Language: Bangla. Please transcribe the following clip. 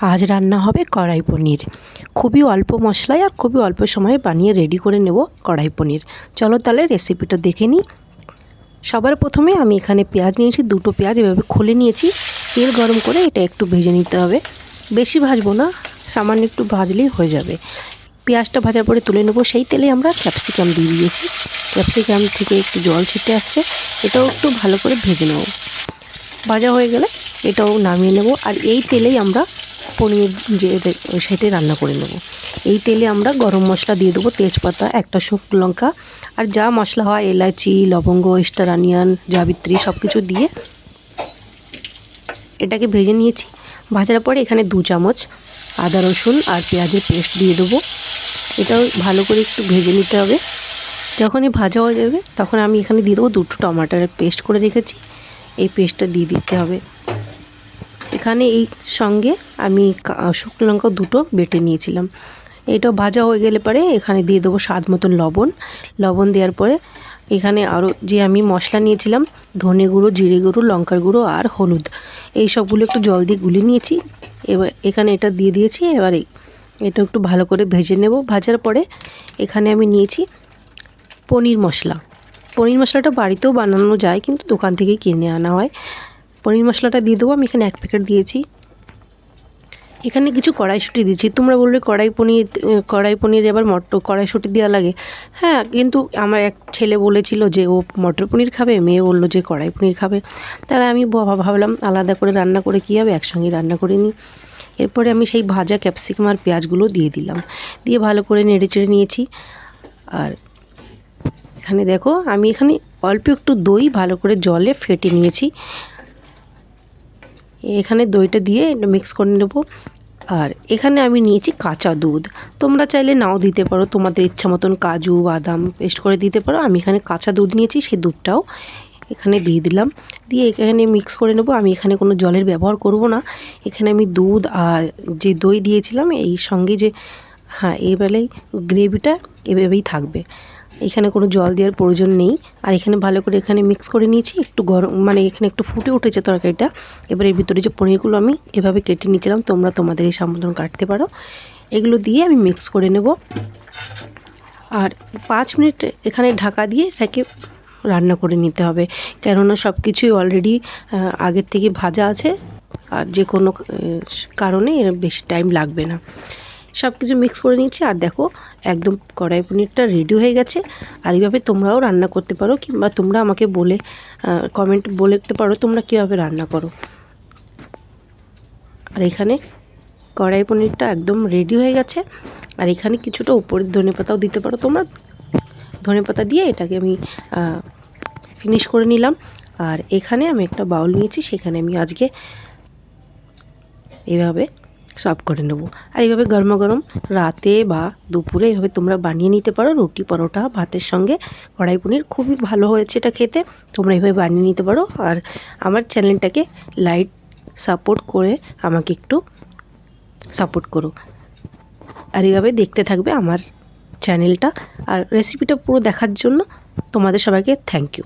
আজ রান্না হবে কড়াই পনির। খুবই অল্প মশলায় আর খুবই অল্প সময়ে বানিয়ে রেডি করে নেব কড়াই পনির। চলো তাহলে রেসিপিটা দেখে নিই। সবার প্রথমে আমি এখানে পেঁয়াজ নিয়েছি, দুটো পেঁয়াজ এভাবে খুলে নিয়েছি। তেল গরম করে এটা একটু ভেজে নিতে হবে। বেশি ভাজবো না, সামান্য একটু ভাজলেই হয়ে যাবে। পেঁয়াজটা ভাজার পরে তুলে নেব, সেই তেলে আমরা ক্যাপসিকাম দিয়ে দিয়েছি। ক্যাপসিকাম থেকে একটু জল ছিটে আসছে, এটাও একটু ভালো করে ভেজে নেব। ভাজা হয়ে গেলে এটাও নামিয়ে নেব। আর এই তেলেই আমরা পনির যে সেটাই রান্না করে নেব। এই তেলে আমরা গরম মশলা দিয়ে দেবো তেজপাতা, একটা শুকনো লঙ্কা, আর যা মশলা হয় এলাচি লবঙ্গ স্টার আনিয়ান জাবিত্রী সব কিছু দিয়ে এটাকে ভেজে নিয়েছি। ভাজার পরে এখানে দু চামচ আদা রসুন আর পেঁয়াজের পেস্ট দিয়ে দেবো। এটাও ভালো করে একটু ভেজে নিতে হবে। যখনই ভাজা হয়ে যাবে, তখন আমি এখানে দিয়ে দেবো দুটো টমাটারের পেস্ট করে রেখেছি। এই পেস্টটা দিয়ে দিতে হবে। এখানে এই সঙ্গে আমি শুকনো লঙ্কা দুটো বেটে নিয়েছিলাম। এটা ভাজা হয়ে গেলে পরে এখানে দিয়ে দেবো স্বাদ মতন লবণ। লবণ দেওয়ার পরে এখানে আরও যে আমি মশলা নিয়েছিলাম, ধনে গুঁড়ো, জিরে গুঁড়ো, লঙ্কার গুঁড়ো আর হলুদ, এই সবগুলো একটু জল দিয়ে গুলিয়ে নিয়েছি। এবার এখানে এটা দিয়ে দিয়েছি, এবারে এটা একটু ভালো করে ভেজে নেব। ভাজার পরে এখানে আমি নিয়েছি পনির মশলা। পনির মশলাটা বাড়িতেও বানানো যায়, কিন্তু দোকান থেকেই কিনে আনা হয়। পনির মশলাটা দিয়ে দেবো, আমি এখানে এক প্যাকেট দিয়েছি। এখানে কিছু কড়াইশুঁটি দিয়েছি। তোমরা বললে কড়াই পনির কড়াই পনির এবার মটর, কড়াইশুঁটি দেওয়া লাগে। হ্যাঁ কিন্তু আমার এক ছেলে বলেছিল যে ও মটর পনির খাবে, মেয়ে বলল যে কড়াই পনির খাবে। তাহলে আমি ভাবলাম আলাদা করে রান্না করে কী হবে, একসঙ্গে রান্না করে নিই। এরপরে আমি সেই ভাজা ক্যাপসিকাম আর পেঁয়াজগুলো দিয়ে দিলাম। দিয়ে ভালো করে নেড়ে চেড়ে নিয়েছি। আর এখানে দেখো, আমি এখানে অল্প একটু দই ভালো করে জলে ফেটে নিয়েছি। এখানে দইটা দিয়ে মিক্স করে নেব। আর এখানে আমি নিয়েছি কাঁচা দুধ। তোমরা চাইলে নাও দিতে পারো, তোমাদের ইচ্ছা মতন কাজু, বাদাম পেস্ট করে দিতে পারো। আমি এখানে কাঁচা দুধ নিয়েছি, সেই দুধটাও এখানে দিয়ে দিলাম। দিয়ে এখানে মিক্স করে নেব। আমি এখানে কোনো জলের ব্যবহার করব না। এখানে আমি দুধ আর যে দই দিয়েছিলাম, এই সঙ্গে যে হ্যাঁ এবেলেই গ্রেভিটা এভাবেই থাকবে। এখানে কোনো জল দেওয়ার প্রয়োজন নেই। আর এখানে ভালো করে এখানে মিক্স করে নিয়েছি, একটু গরম মানে এখানে একটু ফুটে উঠেছে তরকারিটা। এবার এর ভিতরে যে পনিরগুলো আমি এভাবে কেটে নিয়েছিলাম, তোমরা তোমাদের এই সামতন কাটতে পারো। এগুলো দিয়ে আমি মিক্স করে নেব। আর পাঁচ মিনিট এখানে ঢাকা দিয়ে এটাকে রান্না করে নিতে হবে। কেননা সব কিছুই অলরেডি আগের থেকে ভাজা আছে। আর যে কোনো কারণে এর বেশি টাইম লাগবে না। সব কিছু মিক্স করে নিচ্ছি আর দেখো, একদম কড়াই পনিরটা রেডি হয়ে গেছে। আর এইভাবে তোমরাও রান্না করতে পারো, কিংবা তোমরা আমাকে বলে কমেন্ট বলতে পারো তোমরা কীভাবে রান্না করো। আর এখানে কড়াই পনিরটা একদম রেডি হয়ে গেছে। আর এখানে কিছুটা উপরে ধনে পাতাও দিতে পারো তোমরা। ধনে পাতা দিয়ে এটাকে আমি ফিনিশ করে নিলাম। আর এখানে আমি একটা বাউল নিয়েছি, সেখানে আমি আজকে এভাবে সার্ভ করে নেব। আর এইভাবে গরমা গরম রাতে বা দুপুরে এইভাবে তোমরা বানিয়ে নিতে পারো। রুটি পরোটা, ভাতের সঙ্গে কড়াই পনির খুবই ভালো হয়েছে এটা খেতে। তোমরা এইভাবে বানিয়ে নিতে পারো। আর আমার চ্যানেলটাকে লাইট সাপোর্ট করে আমাকে একটু সাপোর্ট করো। আর এইভাবে দেখতে থাকবে আমার চ্যানেলটা। আর রেসিপিটা পুরো দেখার জন্য তোমাদের সবাইকে থ্যাংক ইউ।